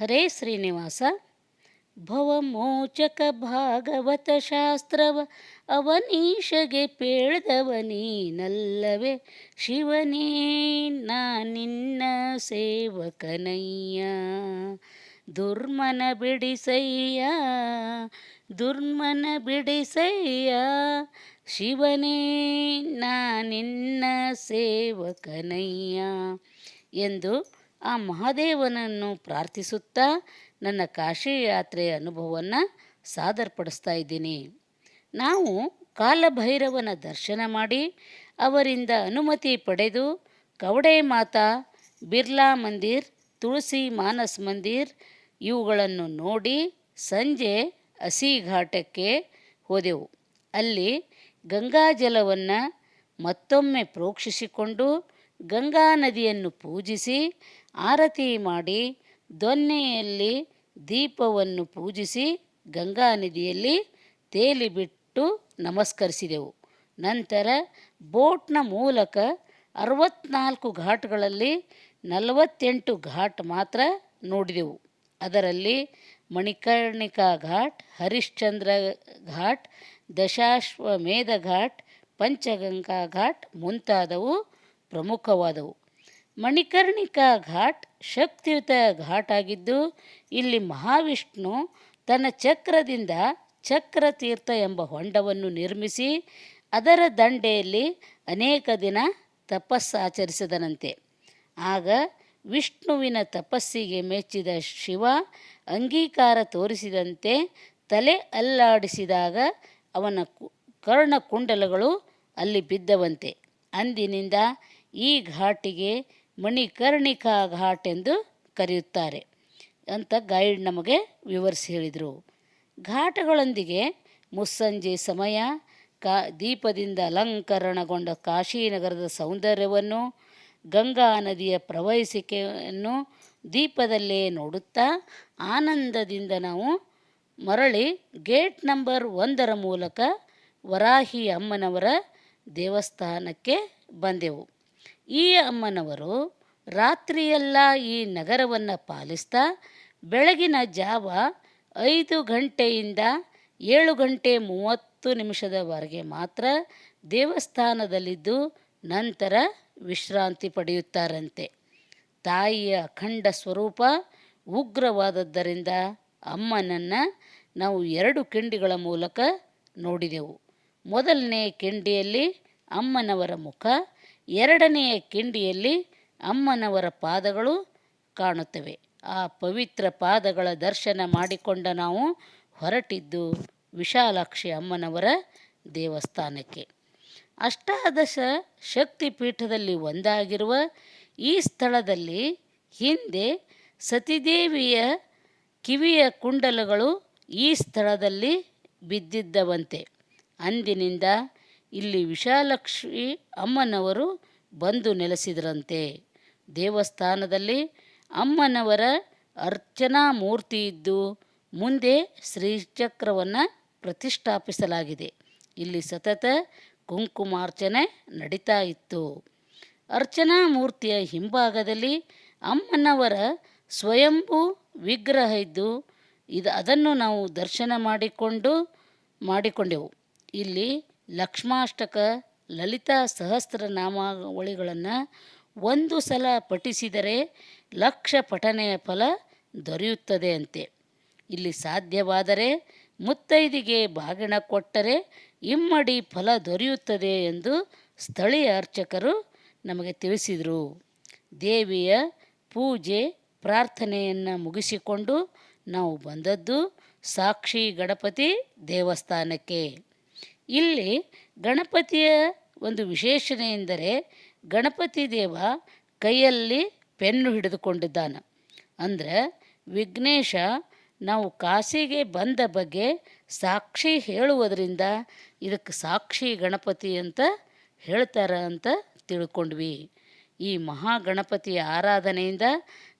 ಹರೇ ಶ್ರೀನಿವಾಸ. ಭವಮೋಚಕ ಭಾಗವತ ಶಾಸ್ತ್ರವ, ಅವನೀಶಗೆ ಪೇಳ್ದವನೀನಲ್ಲವೇ ಶಿವನೇ, ನಾ ನಿನ್ನ ಸೇವಕನಯ್ಯ. ದುರ್ಮನ ಬಿಡಿಸಯ್ಯ ದುರ್ಮನ ಬಿಡಿಸಯ್ಯ. ಶಿವನೇ, ನಾ ನಿನ್ನ ಸೇವಕನಯ್ಯ. ಎಂದು ಆ ಮಹಾದೇವನನ್ನು ಪ್ರಾರ್ಥಿಸುತ್ತಾ ನನ್ನ ಕಾಶಿ ಯಾತ್ರೆಯ ಅನುಭವವನ್ನು ಸಾದರಪಡಿಸ್ತಾ ಇದ್ದೀನಿ. ನಾವು ಕಾಲಭೈರವನ ದರ್ಶನ ಮಾಡಿ ಅವರಿಂದ ಅನುಮತಿ ಪಡೆದು ಕವಡೆ ಮಾತಾ ಬಿರ್ಲಾ ಮಂದಿರ್, ತುಳಸಿ ಮಾನಸ್ ಮಂದಿರ್ ಇವುಗಳನ್ನು ನೋಡಿ ಸಂಜೆ ಹಸಿ ಘಾಟಕ್ಕೆ ಹೋದೆವು. ಅಲ್ಲಿ ಗಂಗಾಜಲವನ್ನು ಮತ್ತೊಮ್ಮೆ ಪ್ರೋಕ್ಷಿಸಿಕೊಂಡು ಗಂಗಾ ನದಿಯನ್ನು ಪೂಜಿಸಿ ಆರತಿ ಮಾಡಿ ದೊನ್ನೆಯಲ್ಲಿ ದೀಪವನ್ನು ಪೂಜಿಸಿ ಗಂಗಾ ನದಿಯಲ್ಲಿ ತೇಲಿಬಿಟ್ಟು ನಮಸ್ಕರಿಸಿದೆವು. ನಂತರ ಬೋಟ್ನ ಮೂಲಕ ಅರವತ್ನಾಲ್ಕು ಘಾಟ್ಗಳಲ್ಲಿ ನಲವತ್ತೆಂಟು ಘಾಟ್ ಮಾತ್ರ ನೋಡಿದೆವು. ಅದರಲ್ಲಿ ಮಣಿಕರ್ಣಿಕಾ ಘಾಟ್, ಹರಿಶ್ಚಂದ್ರ ಘಾಟ್, ದಶಾಶ್ವಮೇಧ ಘಾಟ್, ಪಂಚಗಂಗಾ ಘಾಟ್ ಮುಂತಾದವು ಪ್ರಮುಖವಾದವು. ಮಣಿಕರ್ಣಿಕಾ ಘಾಟ್ ಶಕ್ತಿಯುತ ಘಾಟ್ ಆಗಿದ್ದು, ಇಲ್ಲಿ ಮಹಾವಿಷ್ಣು ತನ್ನ ಚಕ್ರದಿಂದ ಚಕ್ರತೀರ್ಥ ಎಂಬ ಹೊಂಡವನ್ನು ನಿರ್ಮಿಸಿ, ಅದರ ದಂಡೆಯಲ್ಲಿ ಅನೇಕ ದಿನ ತಪಸ್ಸಾಚರಿಸಿದನಂತೆ ಆಗ ವಿಷ್ಣುವಿನ ತಪಸ್ಸಿಗೆ ಮೆಚ್ಚಿದ ಶಿವ ಅಂಗೀಕಾರ ತೋರಿಸಿದಂತೆ ತಲೆ ಅಲ್ಲಾಡಿಸಿದಾಗ ಅವನ ಕರ್ಣಕುಂಡಲಗಳು ಅಲ್ಲಿ ಬಿದ್ದವಂತೆ. ಅಂದಿನಿಂದ ಈ ಘಾಟಿಗೆ ಮಣಿಕರ್ಣಿಕಾ ಘಾಟ್ ಎಂದು ಕರೆಯುತ್ತಾರೆ ಅಂತ ಗೈಡ್ ನಮಗೆ ವಿವರಿಸಿ ಹೇಳಿದರು. ಘಾಟಗಳೊಂದಿಗೆ ಮುಸ್ಸಂಜೆ ಸಮಯ, ಕಾ, ದೀಪದಿಂದ ಅಲಂಕರಣಗೊಂಡ ಕಾಶಿನಗರದ ಸೌಂದರ್ಯವನ್ನು, ಗಂಗಾ ನದಿಯ ಪ್ರವಹಿಸಿಕೆಯನ್ನು ದೀಪದಲ್ಲೇ ನೋಡುತ್ತಾ, ಆನಂದದಿಂದ ನಾವು ಮರಳಿ ಗೇಟ್ ನಂಬರ್ ಒಂದರ ಮೂಲಕ ವರಾಹಿ ಅಮ್ಮನವರ ದೇವಸ್ಥಾನಕ್ಕೆ ಬಂದೆವು. ಈ ಅಮ್ಮನವರು ರಾತ್ರಿಯೆಲ್ಲ ಈ ನಗರವನ್ನು ಪಾಲಿಸ್ತಾ ಬೆಳಗಿನ ಜಾವ ಐದು ಗಂಟೆಯಿಂದ ಏಳು ಗಂಟೆ ಮೂವತ್ತು ನಿಮಿಷದವರೆಗೆ ಮಾತ್ರ ದೇವಸ್ಥಾನದಲ್ಲಿದ್ದು ನಂತರ ವಿಶ್ರಾಂತಿ ಪಡೆಯುತ್ತಾರಂತೆ. ತಾಯಿಯ ಅಖಂಡ ಸ್ವರೂಪ ಉಗ್ರವಾದದ್ದರಿಂದ ಅಮ್ಮನನ್ನು ನಾವು ಎರಡು ಕಿಂಡಿಗಳ ಮೂಲಕ ನೋಡಿದೆವು. ಮೊದಲನೇ ಕಿಂಡಿಯಲ್ಲಿ ಅಮ್ಮನವರ ಮುಖ ಎರಡನೆಯ ಕಿಂಡಿಯಲ್ಲಿ ಅಮ್ಮನವರ ಪಾದಗಳು ಕಾಣುತ್ತವೆ. ಆ ಪವಿತ್ರ ಪಾದಗಳ ದರ್ಶನ ಮಾಡಿಕೊಂಡ ನಾವು ಹೊರಟಿದ್ದು ವಿಶಾಲಾಕ್ಷಿ ಅಮ್ಮನವರ ದೇವಸ್ಥಾನಕ್ಕೆ. ಅಷ್ಟಾದಶ ಶಕ್ತಿ ಪೀಠದಲ್ಲಿ ಒಂದಾಗಿರುವ ಈ ಸ್ಥಳದಲ್ಲಿ ಹಿಂದೆ ಸತಿದೇವಿಯ ಕಿವಿಯ ಕುಂಡಲಗಳು ಈ ಸ್ಥಳದಲ್ಲಿ ಬಿದ್ದಿದ್ದವಂತೆ. ಅಂದಿನಿಂದ ಇಲ್ಲಿ ವಿಶಾಲಕ್ಷ್ಮಿ ಅಮ್ಮನವರು ಬಂದು ನೆಲೆಸಿದರಂತೆ. ದೇವಸ್ಥಾನದಲ್ಲಿ ಅಮ್ಮನವರ ಅರ್ಚನಾ ಮೂರ್ತಿ ಇದ್ದು, ಮುಂದೆ ಶ್ರೀಚಕ್ರವನ್ನು ಪ್ರತಿಷ್ಠಾಪಿಸಲಾಗಿದೆ. ಇಲ್ಲಿ ಸತತ ಕುಂಕುಮಾರ್ಚನೆ ನಡೀತಾ ಇತ್ತು. ಅರ್ಚನಾ ಮೂರ್ತಿಯ ಹಿಂಭಾಗದಲ್ಲಿ ಅಮ್ಮನವರ ಸ್ವಯಂಭೂ ವಿಗ್ರಹ ಇದ್ದು, ಇದು, ಅದನ್ನು ನಾವು ದರ್ಶನ ಮಾಡಿಕೊಂಡು, ಮಾಡಿಕೊಂಡೆವು. ಇಲ್ಲಿ ಲಕ್ಷ್ಮಾಷ್ಟಕ ಲಲಿತಾ ಸಹಸ್ರನಾಮಾವಳಿಗಳನ್ನು ಒಂದು ಸಲ ಪಠಿಸಿದರೆ ಲಕ್ಷ ಪಠನೆಯ ಫಲ ದೊರೆಯುತ್ತದೆ ಅಂತೆ. ಇಲ್ಲಿ ಸಾಧ್ಯವಾದರೆ ಮುತ್ತೈದಿಗೆ ಬಾಗಿಣ ಕೊಟ್ಟರೆ ಇಮ್ಮಡಿ ಫಲ ದೊರೆಯುತ್ತದೆ ಎಂದು ಸ್ಥಳೀಯ ಅರ್ಚಕರು ನಮಗೆ ತಿಳಿಸಿದರು. ದೇವಿಯ ಪೂಜೆ ಪ್ರಾರ್ಥನೆಯನ್ನು ಮುಗಿಸಿಕೊಂಡು ನಾವು ಬಂದದ್ದು ಸಾಕ್ಷಿ ಗಣಪತಿ ದೇವಸ್ಥಾನಕ್ಕೆ. ಇಲ್ಲಿ ಗಣಪತಿಯ ಒಂದು ವಿಶೇಷಣೆ ಎಂದರೆ ಗಣಪತಿ ದೇವ ಕೈಯಲ್ಲಿ ಪೆನ್ನು ಹಿಡಿದುಕೊಂಡಿದ್ದಾನೆ. ಅಂದರೆ ವಿಘ್ನೇಶ, ನಾವು ಕಾಶಿಗೆ ಬಂದ ಬಗ್ಗೆ ಸಾಕ್ಷಿ ಹೇಳುವುದರಿಂದ ಇದಕ್ಕೆ ಸಾಕ್ಷಿ ಗಣಪತಿ ಅಂತ ಹೇಳ್ತಾರೆ ಅಂತ ತಿಳ್ಕೊಂಡ್ವಿ. ಈ ಮಹಾಗಣಪತಿಯ ಆರಾಧನೆಯಿಂದ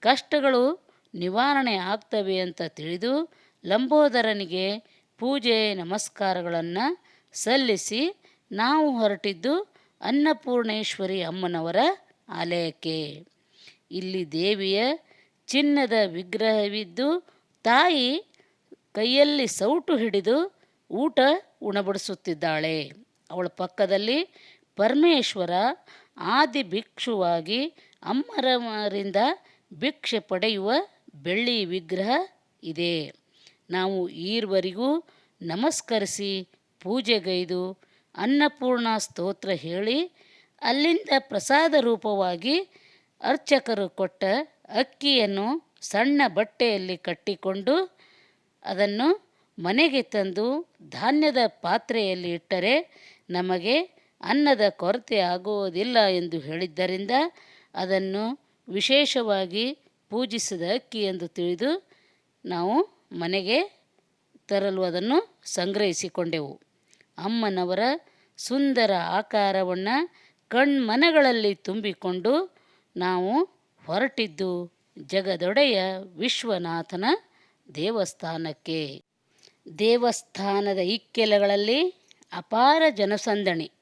ಕಷ್ಟಗಳು ನಿವಾರಣೆ ಆಗ್ತವೆ ಅಂತ ತಿಳಿದು ಲಂಬೋದರನಿಗೆ ಪೂಜೆ, ನಮಸ್ಕಾರಗಳನ್ನು ಸಲ್ಲಿಸಿ ನಾವು ಹೊರಟಿದ್ದು ಅನ್ನಪೂರ್ಣೇಶ್ವರಿ ಅಮ್ಮನವರ ಆಲಯಕ್ಕೆ. ಇಲ್ಲಿ ದೇವಿಯ ಚಿನ್ನದ ವಿಗ್ರಹವಿದ್ದು, ತಾಯಿ ಕೈಯಲ್ಲಿ ಸೌಟು ಹಿಡಿದು ಊಟ ಉಣಬಡಿಸುತ್ತಿದ್ದಾಳೆ. ಅವಳ ಪಕ್ಕದಲ್ಲಿ ಪರಮೇಶ್ವರ ಆದಿ ಭಿಕ್ಷುವಾಗಿ ಅಮ್ಮರವರಿಂದ ಭಿಕ್ಷೆ ಪಡೆಯುವ ಬೆಳ್ಳಿ ವಿಗ್ರಹ ಇದೆ. ನಾವು ಈರ್ವರಿಗೂ ನಮಸ್ಕರಿಸಿ ಪೂಜೆಗೈದು ಅನ್ನಪೂರ್ಣ ಸ್ತೋತ್ರ ಹೇಳಿ ಅಲ್ಲಿಂದ ಪ್ರಸಾದ ರೂಪವಾಗಿ ಅರ್ಚಕರು ಕೊಟ್ಟ ಅಕ್ಕಿಯನ್ನು ಸಣ್ಣ ಬಟ್ಟೆಯಲ್ಲಿ ಕಟ್ಟಿಕೊಂಡು ಅದನ್ನು ಮನೆಗೆ ತಂದು ಧಾನ್ಯದ ಪಾತ್ರೆಯಲ್ಲಿ ಇಟ್ಟರೆ ನಮಗೆ ಅನ್ನದ ಕೊರತೆ ಆಗುವುದಿಲ್ಲ ಎಂದು ಹೇಳಿದ್ದರಿಂದ ಅದನ್ನು ವಿಶೇಷವಾಗಿ ಪೂಜಿಸಿದ ಅಕ್ಕಿ ಎಂದು ತಿಳಿದು ನಾವು ಮನೆಗೆ ತರಲು ಅದನ್ನು ಸಂಗ್ರಹಿಸಿಕೊಂಡೆವು. ಅಮ್ಮನವರ ಸುಂದರ ಆಕಾರವನ್ನು ಕಣ್ಮನಗಳಲ್ಲಿ ತುಂಬಿಕೊಂಡು ನಾವು ಹೊರಟಿದ್ದು ಜಗದೊಡೆಯ ವಿಶ್ವನಾಥನ ದೇವಸ್ಥಾನಕ್ಕೆ. ದೇವಸ್ಥಾನದ ಇಕ್ಕೆಲಗಳಲ್ಲಿ ಅಪಾರ ಜನಸಂದಣಿ.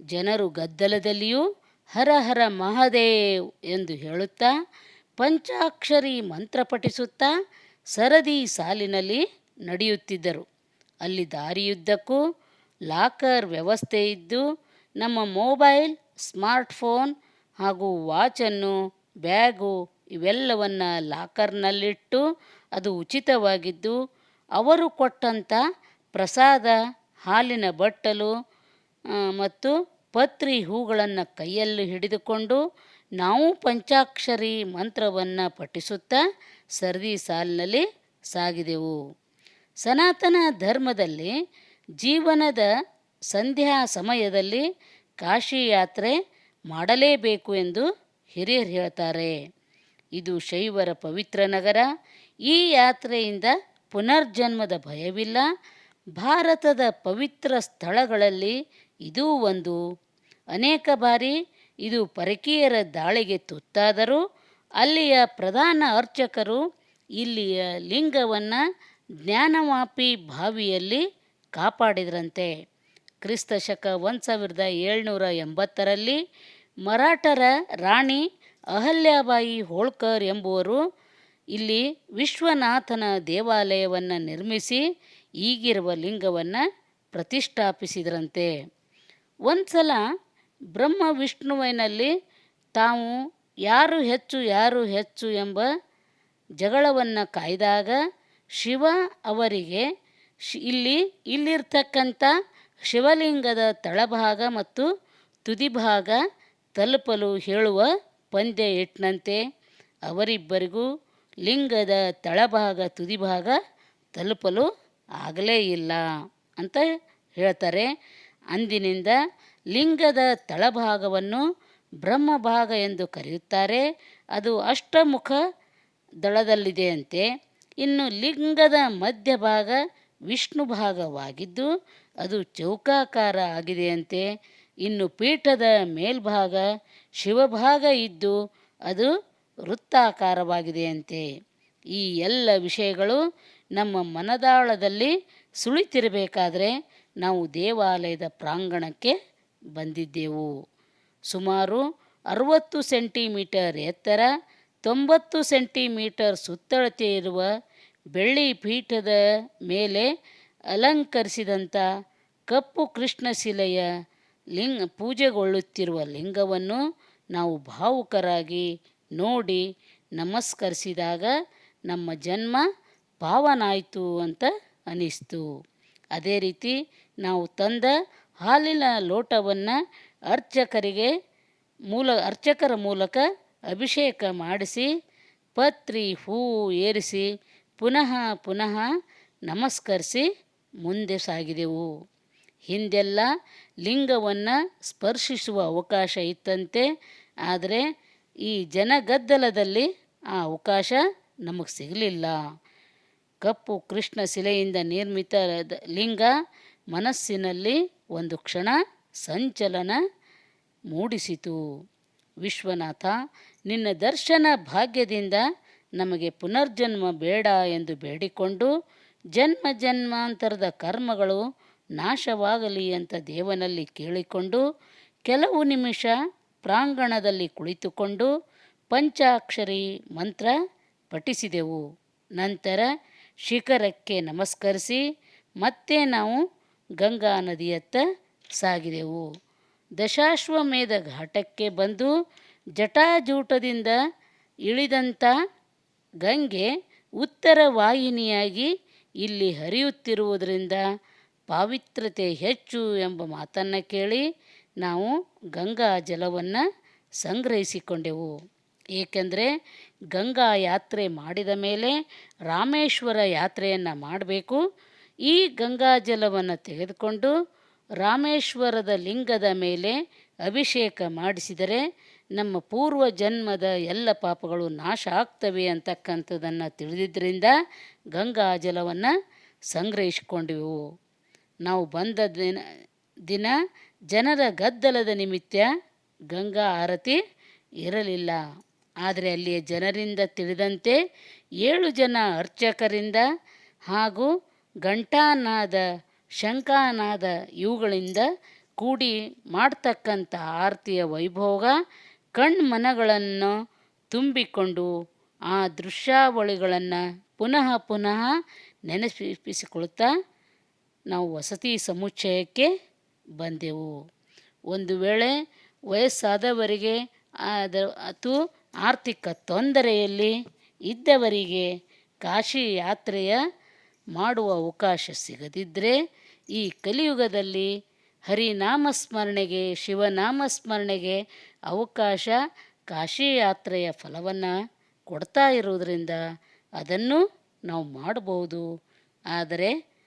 ಜನರು ಗದ್ದಲದಲ್ಲಿಯೂ ಹರ ಹರ ಮಹಾದೇವ್ ಎಂದು ಹೇಳುತ್ತಾ, ಪಂಚಾಕ್ಷರಿ ಮಂತ್ರ ಪಠಿಸುತ್ತಾ ಸರದಿ ಸಾಲಿನಲ್ಲಿ ನಡೆಯುತ್ತಿದ್ದರು. ಅಲ್ಲಿ ದಾರಿಯುದ್ದಕ್ಕೂ ಲಾಕರ್ ವ್ಯವಸ್ಥೆ ಇದ್ದು, ನಮ್ಮ ಮೊಬೈಲ್, ಸ್ಮಾರ್ಟ್ಫೋನ್ ಹಾಗೂ ವಾಚನ್ನು, ಬ್ಯಾಗು ಇವೆಲ್ಲವನ್ನು ಲಾಕರ್ನಲ್ಲಿಟ್ಟು ಅದು ಉಚಿತವಾಗಿದ್ದು, ಅವರು ಕೊಟ್ಟಂಥ ಪ್ರಸಾದ, ಹಾಲಿನ ಬಟ್ಟಲು ಮತ್ತು ಪತ್ರಿ ಹೂಗಳನ್ನು ಕೈಯಲ್ಲಿ ಹಿಡಿದುಕೊಂಡು ನಾವು ಪಂಚಾಕ್ಷರಿ ಮಂತ್ರವನ್ನು ಪಠಿಸುತ್ತಾ ಸರದಿ ಸಾಲಿನಲ್ಲಿ ಸಾಗಿದೆವು. ಸನಾತನ ಧರ್ಮದಲ್ಲಿ ಜೀವನದ ಸಂಧ್ಯಾ ಸಮಯದಲ್ಲಿ ಕಾಶಿ ಯಾತ್ರೆ ಮಾಡಲೇಬೇಕು ಎಂದು ಹಿರಿಯರು ಹೇಳ್ತಾರೆ. ಇದು ಶೈವರ ಪವಿತ್ರ ನಗರ. ಈ ಯಾತ್ರೆಯಿಂದ ಪುನರ್ಜನ್ಮದ ಭಯವಿಲ್ಲ. ಭಾರತದ ಪವಿತ್ರ ಸ್ಥಳಗಳಲ್ಲಿ ಇದೂ ಒಂದು. ಅನೇಕ ಬಾರಿ ಇದು ಪರಕೀಯರ ದಾಳಿಗೆ ತುತ್ತಾದರೂ ಅಲ್ಲಿಯ ಪ್ರಧಾನ ಅರ್ಚಕರು ಇಲ್ಲಿಯ ಲಿಂಗವನ್ನು ಜ್ಞಾನವಾಪಿ ಬಾವಿಯಲ್ಲಿ ಕಾಪಾಡಿದ್ರಂತೆ. ಕ್ರಿಸ್ತ ಶಕ ಒಂದು ಸಾವಿರದ ಏಳ್ನೂರ ಎಂಬತ್ತರಲ್ಲಿ ಮರಾಠರ ರಾಣಿ ಅಹಲ್ಯಾಬಾಯಿ ಹೋಳ್ಕರ್ ಎಂಬುವರು ಇಲ್ಲಿ ವಿಶ್ವನಾಥನ ದೇವಾಲಯವನ್ನು ನಿರ್ಮಿಸಿ ಈಗಿರುವ ಲಿಂಗವನ್ನು ಪ್ರತಿಷ್ಠಾಪಿಸಿದ್ರಂತೆ. ಒಂದು ಸಲ ಬ್ರಹ್ಮ ವಿಷ್ಣುವಿನಲ್ಲಿ ತಾವು ಯಾರು ಹೆಚ್ಚು ಯಾರು ಹೆಚ್ಚು ಎಂಬ ಜಗಳವನ್ನು ಕಾಯ್ದಾಗ ಶಿವ ಅವರಿಗೆ ಇಲ್ಲಿ, ಇಲ್ಲಿರ್ತಕ್ಕಂಥ ಶಿವಲಿಂಗದ ತಳಭಾಗ ಮತ್ತು ತುದಿಭಾಗ ತಲುಪಲು ಹೇಳುವ ಪಂದ್ಯ ಇಟ್ಟನಂತೆ ಅವರಿಬ್ಬರಿಗೂ ಲಿಂಗದ ತಳಭಾಗ, ತುದಿಭಾಗ ತಲುಪಲು ಆಗಲೇ ಇಲ್ಲ ಅಂತ ಹೇಳ್ತಾರೆ. ಅಂದಿನಿಂದ ಲಿಂಗದ ತಳಭಾಗವನ್ನು ಬ್ರಹ್ಮಭಾಗ ಎಂದು ಕರೆಯುತ್ತಾರೆ. ಅದು ಅಷ್ಟಮುಖ ದಳದಲ್ಲಿದೆಯಂತೆ. ಇನ್ನು ಲಿಂಗದ ಮಧ್ಯಭಾಗ ವಿಷ್ಣು ಭಾಗವಾಗಿದ್ದು ಅದು ಚೌಕಾಕಾರ ಆಗಿದೆಯಂತೆ. ಇನ್ನು ಪೀಠದ ಮೇಲ್ಭಾಗ ಶಿವಭಾಗ ಇದ್ದು ಅದು ವೃತ್ತಾಕಾರವಾಗಿದೆಯಂತೆ. ಈ ಎಲ್ಲ ವಿಷಯಗಳು ನಮ್ಮ ಮನದಾಳದಲ್ಲಿ ಸುಳಿತಿರಬೇಕಾದರೆ ನಾವು ದೇವಾಲಯದ ಪ್ರಾಂಗಣಕ್ಕೆ ಬಂದಿದ್ದೆವು. ಸುಮಾರು ಅರುವತ್ತು ಸೆಂಟಿಮೀಟರ್ ಎತ್ತರ, ತೊಂಬತ್ತು ಸೆಂಟಿಮೀಟರ್ ಸುತ್ತಳತೆ ಇರುವ ಬೆಳ್ಳಿ ಪೀಠದ ಮೇಲೆ ಅಲಂಕರಿಸಿದಂಥ ಕಪ್ಪು ಕೃಷ್ಣಶಿಲೆಯ ಲಿಂಗ ಪೂಜೆಗೊಳ್ಳುತ್ತಿರುವ ಲಿಂಗವನ್ನು ನಾವು ಭಾವುಕರಾಗಿ ನೋಡಿ ನಮಸ್ಕರಿಸಿದಾಗ ನಮ್ಮ ಜನ್ಮ ಪಾವನಾಯಿತು ಅಂತ ಅನ್ನಿಸ್ತು ಅದೇ ರೀತಿ ನಾವು ತಂದ ಹಾಲಿನ ಲೋಟವನ್ನು ಅರ್ಚಕರಿಗೆ ಮೂಲ, ಅರ್ಚಕರ ಮೂಲಕ ಅಭಿಷೇಕ ಮಾಡಿಸಿ, ಪತ್ರಿ, ಹೂವು ಏರಿಸಿ ಪುನಃ ಪುನಃ ನಮಸ್ಕರಿಸಿ ಮುಂದೆ ಸಾಗಿದೆವು. ಹಿಂದೆಲ್ಲ ಲಿಂಗವನ್ನು ಸ್ಪರ್ಶಿಸುವ ಅವಕಾಶ ಇತ್ತಂತೆ, ಆದರೆ ಈ ಜನಗದ್ದಲದಲ್ಲಿ ಆ ಅವಕಾಶ ನಮಗೆ ಸಿಗಲಿಲ್ಲ. ಕಪ್ಪು ಕೃಷ್ಣ ಶಿಲೆಯಿಂದ ನಿರ್ಮಿತ ಲಿಂಗ ಮನಸ್ಸಿನಲ್ಲಿ ಒಂದು ಕ್ಷಣ ಸಂಚಲನ ಮೂಡಿಸಿತು. ವಿಶ್ವನಾಥ, ನಿನ್ನ ದರ್ಶನ ಭಾಗ್ಯದಿಂದ ನಮಗೆ ಪುನರ್ಜನ್ಮ ಬೇಡ ಎಂದು ಬೇಡಿಕೊಂಡು ಜನ್ಮ ಜನ್ಮಾಂತರದ ಕರ್ಮಗಳು ನಾಶವಾಗಲಿ ಅಂತ ದೇವನಲ್ಲಿ ಕೇಳಿಕೊಂಡು ಕೆಲವು ನಿಮಿಷ ಪ್ರಾಂಗಣದಲ್ಲಿ ಕುಳಿತುಕೊಂಡು ಪಂಚಾಕ್ಷರಿ ಮಂತ್ರ ಪಠಿಸಿದೆವು. ನಂತರ ಶಿಖರಕ್ಕೆ ನಮಸ್ಕರಿಸಿ ಮತ್ತೆ ನಾವು ಗಂಗಾ ನದಿಯತ್ತ ಸಾಗಿದೆವು. ದಶಾಶ್ವಮೇಧ ಘಾಟಕ್ಕೆ ಬಂದು ಜಟಾಜೂಟದಿಂದ ಇಳಿದಂಥ ಗಂಗೆ ಉತ್ತರ ವಾಹಿನಿಯಾಗಿ ಇಲ್ಲಿ ಹರಿಯುತ್ತಿರುವುದರಿಂದ ಪಾವಿತ್ರತೆ ಹೆಚ್ಚು ಎಂಬ ಮಾತನ್ನು ಕೇಳಿ ನಾವು ಗಂಗಾ ಜಲವನ್ನು ಸಂಗ್ರಹಿಸಿಕೊಂಡೆವು. ಏಕೆಂದರೆ ಗಂಗಾ ಯಾತ್ರೆ ಮಾಡಿದ ಮೇಲೆ ರಾಮೇಶ್ವರ ಯಾತ್ರೆಯನ್ನು ಮಾಡಬೇಕು. ಈ ಗಂಗಾ ಜಲವನ್ನು ತೆಗೆದುಕೊಂಡು ರಾಮೇಶ್ವರದ ಲಿಂಗದ ಮೇಲೆ ಅಭಿಷೇಕ ಮಾಡಿಸಿದರೆ ನಮ್ಮ ಪೂರ್ವ ಜನ್ಮದ ಎಲ್ಲ ಪಾಪಗಳು ನಾಶ ಆಗ್ತವೆ ಅಂತಕ್ಕಂಥದ್ದನ್ನು ತಿಳಿದಿದ್ದರಿಂದ ಗಂಗಾ ಜಲವನ್ನು ಸಂಗ್ರಹಿಸಿಕೊಂಡೆವು. ನಾವು ಬಂದ ದಿನ ದಿನ ಜನರ ಗದ್ದಲದ ನಿಮಿತ್ತ ಗಂಗಾ ಆರತಿ ಇರಲಿಲ್ಲ. ಆದರೆ ಅಲ್ಲಿಯ ಜನರಿಂದ ತಿಳಿದಂತೆ ಏಳು ಜನ ಅರ್ಚಕರಿಂದ ಹಾಗೂ ಘಂಟಾನಾದ, ಶಂಖಾನಾದ ಇವುಗಳಿಂದ ಕೂಡಿ ಮಾಡ್ತಕ್ಕಂಥ ಆರತಿಯ ವೈಭೋಗ ಕಣ್ಮನಗಳನ್ನು ತುಂಬಿಕೊಂಡು ಆ ದೃಶ್ಯಾವಳಿಗಳನ್ನು ಪುನಃ ಪುನಃ ನೆನಪಿಸಿಕೊಳ್ತಾ ನಾವು ವಸತಿ ಸಮುಚ್ಚಯಕ್ಕೆ ಬಂದೆವು. ಒಂದು ವೇಳೆ ವಯಸ್ಸಾದವರಿಗೆ ಅದ ಅದು ಆರ್ಥಿಕ ತೊಂದರೆಯಲ್ಲಿ ಇದ್ದವರಿಗೆ ಕಾಶಿ ಯಾತ್ರೆಯ ಮಾಡುವ ಅವಕಾಶ ಸಿಗದಿದ್ದರೆ ಈ ಕಲಿಯುಗದಲ್ಲಿ ಹರಿನಾಮಸ್ಮರಣೆಗೆ ಶಿವನಾಮಸ್ಮರಣೆಗೆ ಶಿವನಾಮ ಸ್ಮರಣೆಗೆ ಅವಕಾಶ ಕಾಶಿ ಯಾತ್ರೆಯ ಫಲವನ್ನು ಕೊಡ್ತಾ ಇರೋದರಿಂದ ಅದನ್ನು ನಾವು ಮಾಡಬಹುದು. ಆದರೆ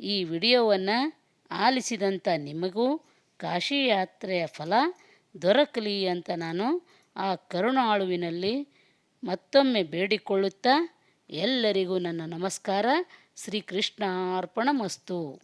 ಈ ವಿಡಿಯೋವನ್ನು ಆಲಿಸಿದಂಥ ನಿಮಗೂ ಕಾಶಿ ಯಾತ್ರೆಯ ಫಲ ದೊರಕಲಿ ಅಂತ ನಾನು ಆ ಕರುಣಾಳುವಿನಲ್ಲಿ ಮತ್ತೊಮ್ಮೆ ಬೇಡಿಕೊಳ್ಳುತ್ತಾ ಎಲ್ಲರಿಗೂ ನನ್ನ ನಮಸ್ಕಾರ. ಶ್ರೀಕೃಷ್ಣಾರ್ಪಣ ಮಸ್ತು